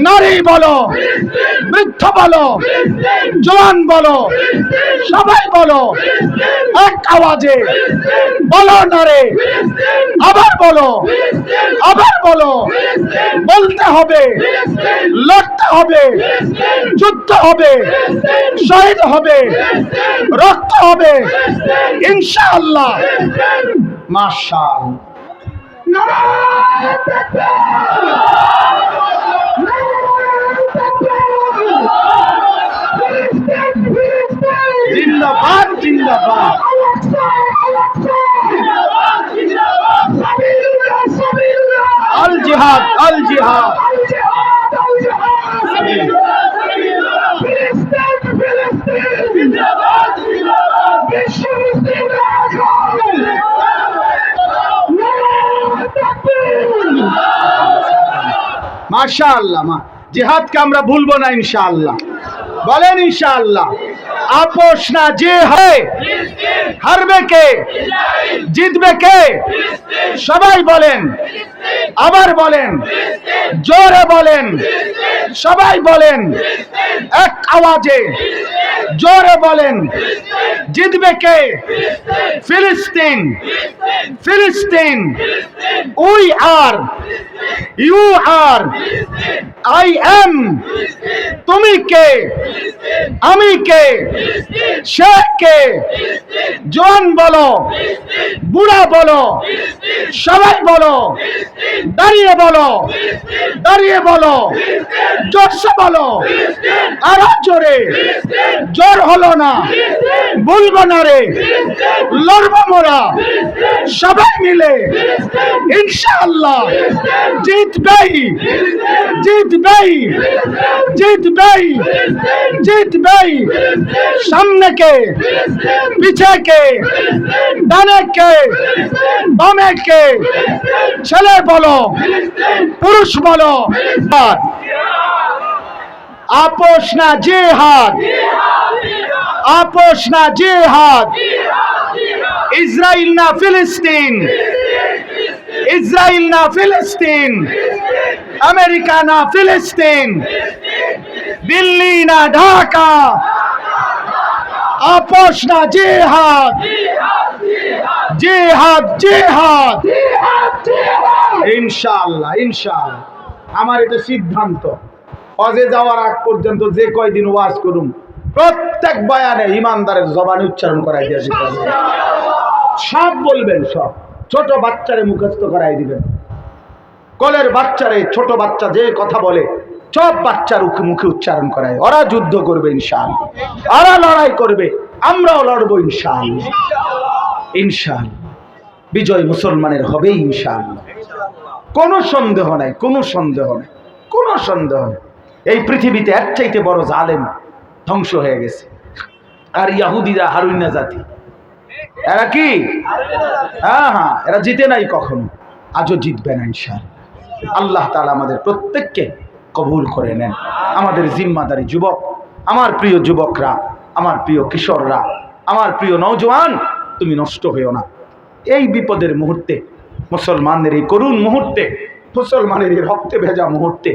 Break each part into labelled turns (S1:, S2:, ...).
S1: নারী বলো বৃদ্ধ বলো জোয়ান বলো সবাই বলো এক আওয়াজে বলো নারে আবার বলো আবার বলো বলতে হবে লড়তে হবে যুদ্ধ হবে শহীদ হবে রক্ত হবে ইনশাআল্লাহ। মাশাআল্লাহ। জিন্দাবাদ জিহাদ মাশাআল্লাহ মা। জিহাদকে আমরা ভুলবো না ইনশাআল্লাহ। বলেন ইনশাআল্লাহ আপোষ না যে হয় হারবে কে? জিতবে কে? সবাই বলেন। আবার বলেন। জোরে বলেন। সবাই বলেন। এক আওয়াজে। জোরে বলেন। জিতবে কে? ফিলিস্তিন। ফিলিস্তিন। We are. You are. I am তুমি কে? আমি কে? সে কে? জোয়ান বলো। বুড়া বলো। সবাই বলো। দাঁড়িয়ে বলো। দাঁড়িয়ে বলো। জোরসে বলো। আরও জোরে। জোর হলো না। বলব না রে। লড়বো মোরা। সবাই মিলে। ইনশাআল্লাহ। জিতবেই। জিতবেই জিতবেই জিতবেই সামনে কে, পিছে কে, ডানে কে, বামে কে, ছেলে বলো, পুরুষ বলো, আপোষ না জিহাদ, আপোষ না জিহাদ ইসরায়েল না ফিলিস্তিন ইসরায়েল না ফিলিস্তিন আমেরিকা না ফিলিস্তিন? দিল্লি না ঢাকা? আপোষ না জিহাদ? জিহাদ জিহাদ। ইনশাআল্লাহ ইনশাআল্লাহ। আমার এটা সিদ্ধান্ত। হজে যাওয়ার আগ পর্যন্ত যে কয়দিন ওয়াজ করুম, প্রত্যেক বয়ানে ইমানদারের জবানে উচ্চারণ করাই দিয়ে সব বলবেন, সব। ছোট বাচ্চারে মুখস্থ করাই দিবেন। কলের বাচ্চারে, ছোট বাচ্চা যে কথা বলে, সব বাচ্চার মুখে উচ্চারণ করায়। ওরা যুদ্ধ করবে ইনশাল ওরা লড়াই করবে। আমরাও লড়বো ইনশাল ইনশাল বিজয় মুসলমানের হবে ইনশাল কোনো সন্দেহ নাই, কোনো সন্দেহ নাই, কোনো সন্দেহ নেই। এই পৃথিবীতে এক চাইতে বড় জালেম ধ্বংস হয়ে গেছে। আর ইয়াহুদিরা হারুইনা জাতি এরা কি? হ্যাঁ হ্যাঁ এরা জিতে নাই কখনো। আজও জিতবে না ইনশাল আল্লাহ তালা আমাদের প্রত্যেককে কবুল করে নেন। আমাদের জিম্মাদারি যুবক, আমার প্রিয় যুবকরা, আমার প্রিয় কিশোররা, আমার প্রিয় নৌজওয়ান তুমি নষ্ট হইও না। এই বিপদের মুহূর্তে, মুসলমানদের এই করুণ মুহূর্তে, মুসলমানের এই রক্তে ভেজা মুহূর্তে,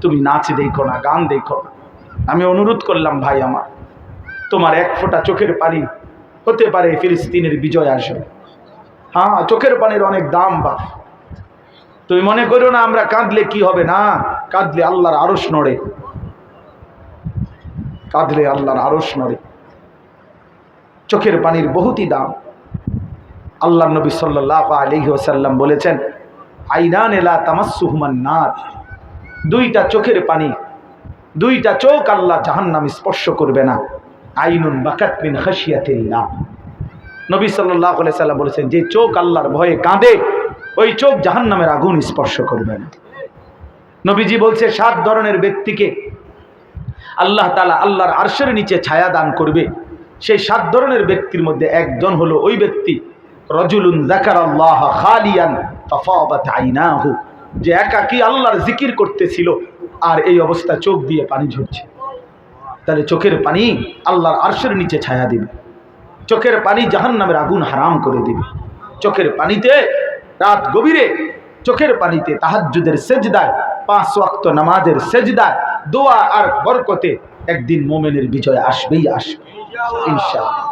S1: তুমি নাচ দেখো না, গান দেখো না। আমি অনুরোধ করলাম, ভাই আমার, তোমার এক ফোঁটা চোখের পানি হতে পারে ফিলিস্তিনের বিজয় আসবে। হ্যাঁ চোখের পানির অনেক দাম বা তুমি মনে করো না আমরা কাঁদলে কি হবে না? কাঁদলে আল্লাহর আরস নড়ে। কাঁদলে আল্লাহর আরস নড়ে। চোখের পানির বহুতই দাম। আল্লাহ নবী সাল্লাহ আলহি ওসাল্লাম বলেছেন, আইনান এলা তামাসুহমান নার। দুইটা চোখের পানি, দুইটা চোখ আল্লাহ জাহান্নাম স্পর্শ করবে না। আইনুন বাকাতমিন হাসিয়াতিল্লাহ নবী সাল্লাহ সাল্লাম বলেছেন, যে চোখ আল্লাহর ভয়ে কাঁদে ওই চোখ জাহান নামের আগুন স্পর্শ করবে না নবীজি বলছে, সাত ধরনের ব্যক্তিকে আল্লাহ তালা আল্লাহর আর্শের নিচে ছায়া দান করবে। সেই সাত ধরনের ব্যক্তির মধ্যে একজন হলো ওই ব্যক্তি, রজুলুন জাকার আল্লাহ খালিয়ান আইনাহু, যে একাকি আল্লাহর জিকির করতেছিল আর এই অবস্থা চোখ দিয়ে পানি ঝরছে। তাহলে চোখের পানি আল্লাহর আরশের নিচে ছায়া দিবে। চোখের পানি জাহান নামের আগুন হারাম করে দিবে। চোখের পানিতে রাত গভীরে চোখের পানিতে তাহাজ্জুদের সেজদায়, পাঁচ ওয়াক্ত নামাজের সেজদায়, দোয়া আর বরকতে একদিন মোমেনের বিজয় আসবেই আসবে, ইনশাআল্লাহ।